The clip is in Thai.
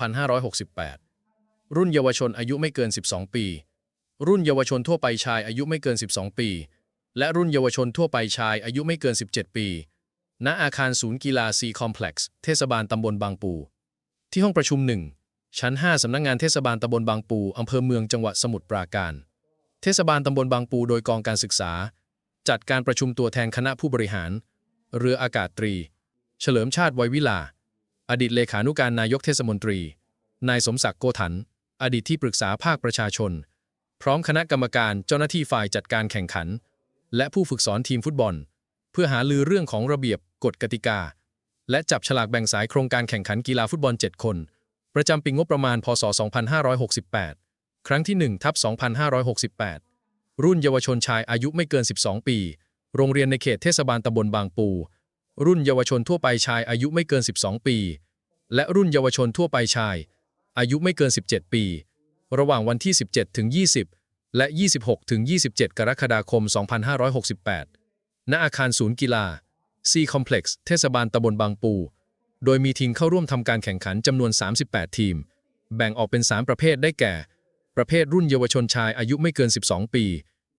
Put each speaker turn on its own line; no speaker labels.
2568 รุ่นเยาวชนอายุไม่เกิน 12 ปี รุ่นเยาวชนทั่วไปชายอายุไม่เกิน 12 ปี และรุ่นเยาวชนทั่วไปชายอายุไม่เกิน 17 ปี ณ อาคารศูนย์กีฬาซีคอมเพล็กซ์ เทศบาลตำบลบางปู ที่ห้องประชุม 1 ชั้น 5 สำนักงานเทศบาลตำบลบางปู อำเภอเมืองจังหวัดสมุทรปราการ เทศบาลตำบลบางปูโดยกองการศึกษา จัดการประชุมตัวแทนคณะผู้บริหาร เรืออากาศตรี เฉลิมชาติไววิลา อดีตเลขานุการนายกเทศมนตรี นายสมศักดิ์โกถัน อดีตที่ปรึกษาภาคประชาชน พร้อมคณะกรรมการเจ้าหน้าที่ฝ่ายจัดการแข่งขัน และผู้ฝึกสอนทีมฟุตบอล เพื่อหาลือเรื่องของระเบียบกฎกติกา และจับฉลากแบ่งสายโครงการแข่งขันกีฬาฟุตบอล 7 คน ประจำปีงบประมาณพศ 2568 ครั้งที่1ทับ2568 รุ่นเยาวชนชายอายุไม่เกิน 12 ปี โรงเรียนในเขตเทศบาลตำบลบางปู รุ่นเยาวชนทั่วไปชายอายุไม่เกิน 12 ปี และรุ่นเยาวชนทั่วไปชาย อายุไม่เกิน 17 ปี ระหว่างวันที่ 17 ถึง 20 และ 26 ถึง 27 กรกฎาคม 2568 ณอาคารศูนย์กีฬา C Complex เทศบาลตำบลบางปู โดยมีทีมเข้าร่วมทำการแข่งขันจำนวน 38 ทีม แบ่งออกเป็น 3 ประเภทได้แก่ ประเภทรุ่นเยาวชนชายอายุไม่เกิน 12 ปี